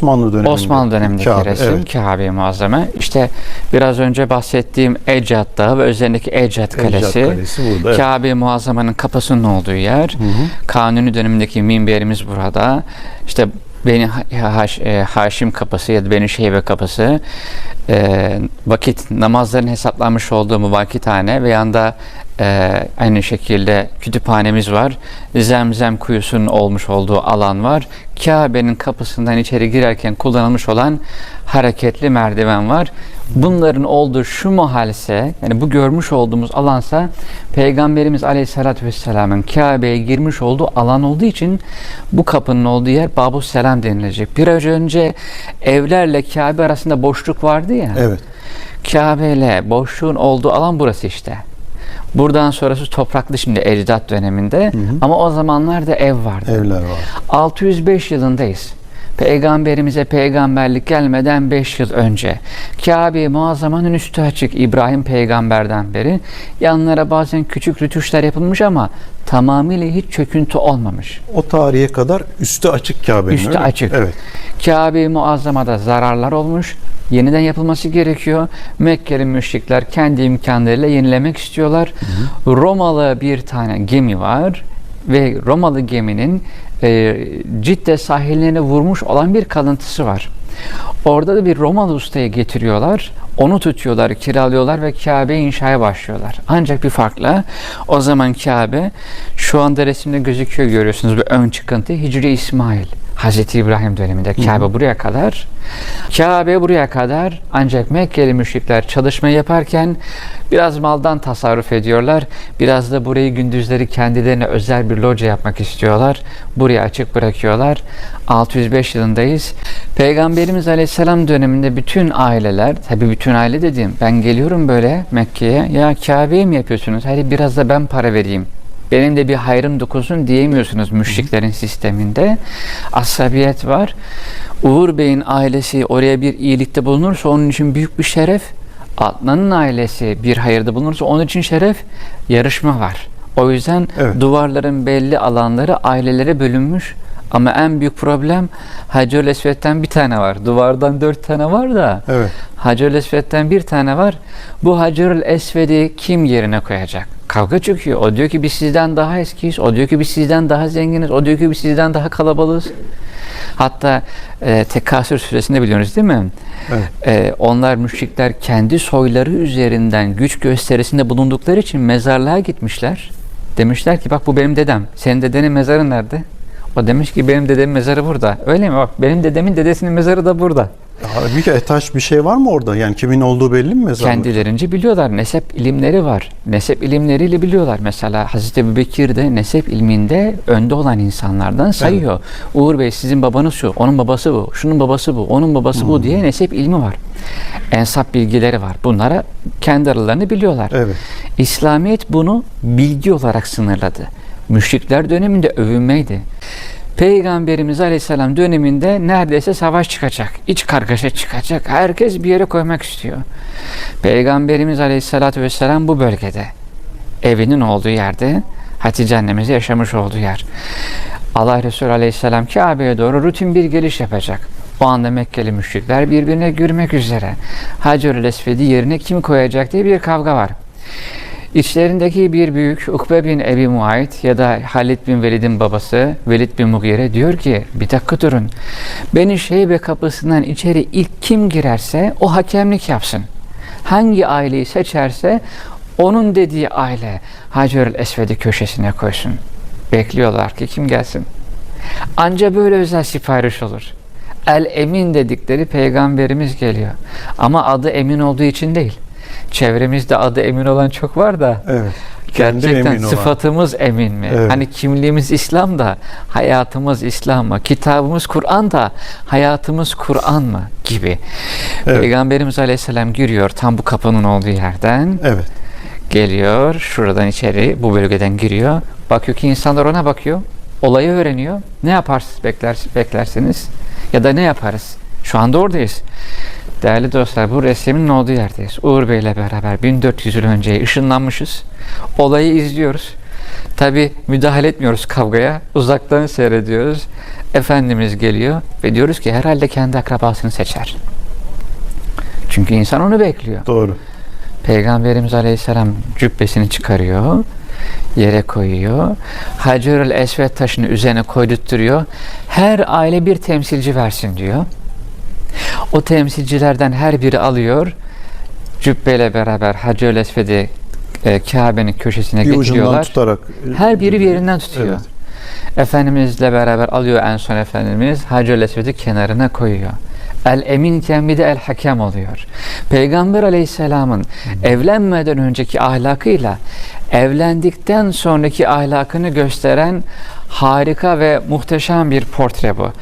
Osmanlı döneminde. Osmanlı dönemindeki Kabe, resim evet. Kabe-i Muazzama. İşte biraz önce bahsettiğim Ecdat Dağı ve üzerindeki Ecdat Kalesi. Kalesi burada, evet. Muazzama'nın kapısının olduğu yer. Kanuni dönemindeki minberimiz burada. İşte Beni Ha- Haş- e, Haşim kapısı ya da Beni Şeybe kapısı e, vakit namazların hesaplanmış olduğu bu vakithane ve yanda e, aynı şekilde kütüphanemiz var. Zemzem kuyusunun olmuş olduğu alan var. Kabe'nin kapısından içeri girerken kullanılmış olan hareketli merdiven var. Bunların olduğu şu mahallese yani bu görmüş olduğumuz alansa Peygamberimiz Aleyhisselatü Vesselam'ın Kabe'ye girmiş olduğu alan olduğu için bu kapının olduğu yer Babus Selam denilecek. Bir önce evlerle Kabe arasında boşluk vardı ya. Evet. Kabe ile boşluğun olduğu alan burası işte. Buradan sonrası topraklı şimdi ecdat döneminde ama o zamanlarda ev vardı. Evler var. 605 yılındayız. Peygamberimize peygamberlik gelmeden 5 yıl önce. Kabe-i Muazzama'nın üstü açık İbrahim peygamberden beri. Yanlara bazen küçük rütuşlar yapılmış ama tamamıyla hiç çöküntü olmamış. O tarihe kadar üstü açık Kabe'nin Üstü açık. Evet. Kabe-i Muazzama'da zararlar olmuş. Yeniden yapılması gerekiyor. Mekkeli müşrikler kendi imkanlarıyla yenilemek istiyorlar. Romalı bir tane gemi var ve Romalı geminin e, Cidde sahillerine vurmuş olan bir kalıntısı var. Orada da bir Romalı ustaya getiriyorlar. Onu tutuyorlar, kiralıyorlar ve Kabe inşaya başlıyorlar. Ancak bir farkla o zaman Kabe şu anda resimde gözüküyor görüyorsunuz bir ön çıkıntı Hicri İsmail. Hazreti İbrahim döneminde Kabe buraya kadar. Kabe buraya kadar ancak Mekkeli müşrikler çalışma yaparken biraz maldan tasarruf ediyorlar. Biraz da burayı gündüzleri kendilerine özel bir loca yapmak istiyorlar. Burayı açık bırakıyorlar. 605 yılındayız. Peygamberimiz Aleyhisselam döneminde bütün aileler, tabi bütün aile dediğim ben geliyorum böyle Mekke'ye ya Kabe'yi mi yapıyorsunuz? Hadi biraz da ben para vereyim benim de bir hayrım dokunsun diyemiyorsunuz müşriklerin sisteminde. Asabiyet var. Uğur Bey'in ailesi oraya bir iyilikte bulunursa onun için büyük bir şeref. Adnan'ın ailesi bir hayırda bulunursa onun için şeref. Yarışma var. O yüzden Evet. duvarların belli alanları ailelere bölünmüş. Ama en büyük problem Hacer Esved'den bir tane var. Duvardan dört tane var da Evet. Hacer Esved'den bir tane var. Bu Hacer Esved'i kim yerine koyacak? Kavga çıkıyor. O diyor ki biz sizden daha eskiyiz. O diyor ki biz sizden daha zenginiz. O diyor ki biz sizden daha kalabalığız. Hatta e, Tekasür suresinde biliyorsunuz değil mi? Evet. E, onlar müşrikler kendi soyları üzerinden güç gösterisinde bulundukları için mezarlığa gitmişler. Demişler ki bak bu benim dedem. Senin dedenin mezarı nerede? O demiş ki benim dedemin mezarı burada. Öyle mi? Bak benim dedemin dedesinin mezarı da burada. Halbuki etaş bir şey var mı orada? Yani kimin olduğu belli mi mezarlık? Kendilerince biliyorlar. Nesep ilimleri var. Nesep ilimleriyle biliyorlar. Mesela Hazreti Ebubekir de nesep ilminde önde olan insanlardan sayıyor. Uğur Bey sizin babanız şu, onun babası bu, şunun babası bu, onun babası bu diye nesep ilmi var. Ensap bilgileri var. Bunlara kendi aralarını biliyorlar. Evet. İslamiyet bunu bilgi olarak sınırladı. Müşrikler döneminde övünmeydi. Peygamberimiz Aleyhisselam döneminde neredeyse savaş çıkacak. iç kargaşa çıkacak. Herkes bir yere koymak istiyor. Peygamberimiz Aleyhisselatü Vesselam bu bölgede. Evinin olduğu yerde Hatice annemiz yaşamış olduğu yer. Allah Resulü Aleyhisselam Kabe'ye doğru rutin bir geliş yapacak. O anda Mekkeli müşrikler birbirine girmek üzere. Hacer-ül Esved'i yerine kim koyacak diye bir kavga var. İçlerindeki bir büyük Ukbe bin Ebi Muayt ya da Halid bin Velid'in babası Velid bin Mugire diyor ki bir dakika durun. Beni Şeybe kapısından içeri ilk kim girerse o hakemlik yapsın. Hangi aileyi seçerse onun dediği aile Hacer-ül Esved'i köşesine koysun. Bekliyorlar ki kim gelsin. Anca böyle özel sipariş olur. El Emin dedikleri peygamberimiz geliyor. Ama adı Emin olduğu için değil. Çevremizde adı Emin olan çok var da Evet. Gerçekten emin olan. sıfatımız emin mi? Evet. Hani kimliğimiz İslam da hayatımız İslam mı? Kitabımız Kur'an da hayatımız Kur'an mı? Gibi. Evet. Peygamberimiz Aleyhisselam giriyor tam bu kapının olduğu yerden Evet. geliyor şuradan içeri bu bölgeden giriyor. Bakıyor ki insanlar ona bakıyor. Olayı öğreniyor. Ne yaparsınız bekler, beklersiniz? Ya da ne yaparız? Şu anda oradayız. Değerli dostlar bu resmin olduğu yerdeyiz. Uğur Bey ile beraber 1400 yıl önce ışınlanmışız. Olayı izliyoruz. Tabi müdahale etmiyoruz kavgaya. Uzaktan seyrediyoruz. Efendimiz geliyor ve diyoruz ki herhalde kendi akrabasını seçer. Çünkü insan onu bekliyor. Doğru. Peygamberimiz Aleyhisselam cübbesini çıkarıyor, yere koyuyor. Hacerül Esved taşını üzerine koydurtturuyor. Her aile bir temsilci versin diyor. O temsilcilerden her biri alıyor. Cübbeyle beraber Hacerül Esved'i e, Kabe'nin köşesine Bir getiriyorlar. tutarak. Her biri bir yerinden tutuyor. Evet. Efendimizle beraber alıyor en son Efendimiz Hacer-ül Esved'i kenarına koyuyor. El eminken bir de el hakem oluyor. Peygamber aleyhisselamın evlenmeden önceki ahlakıyla evlendikten sonraki ahlakını gösteren harika ve muhteşem bir portre bu.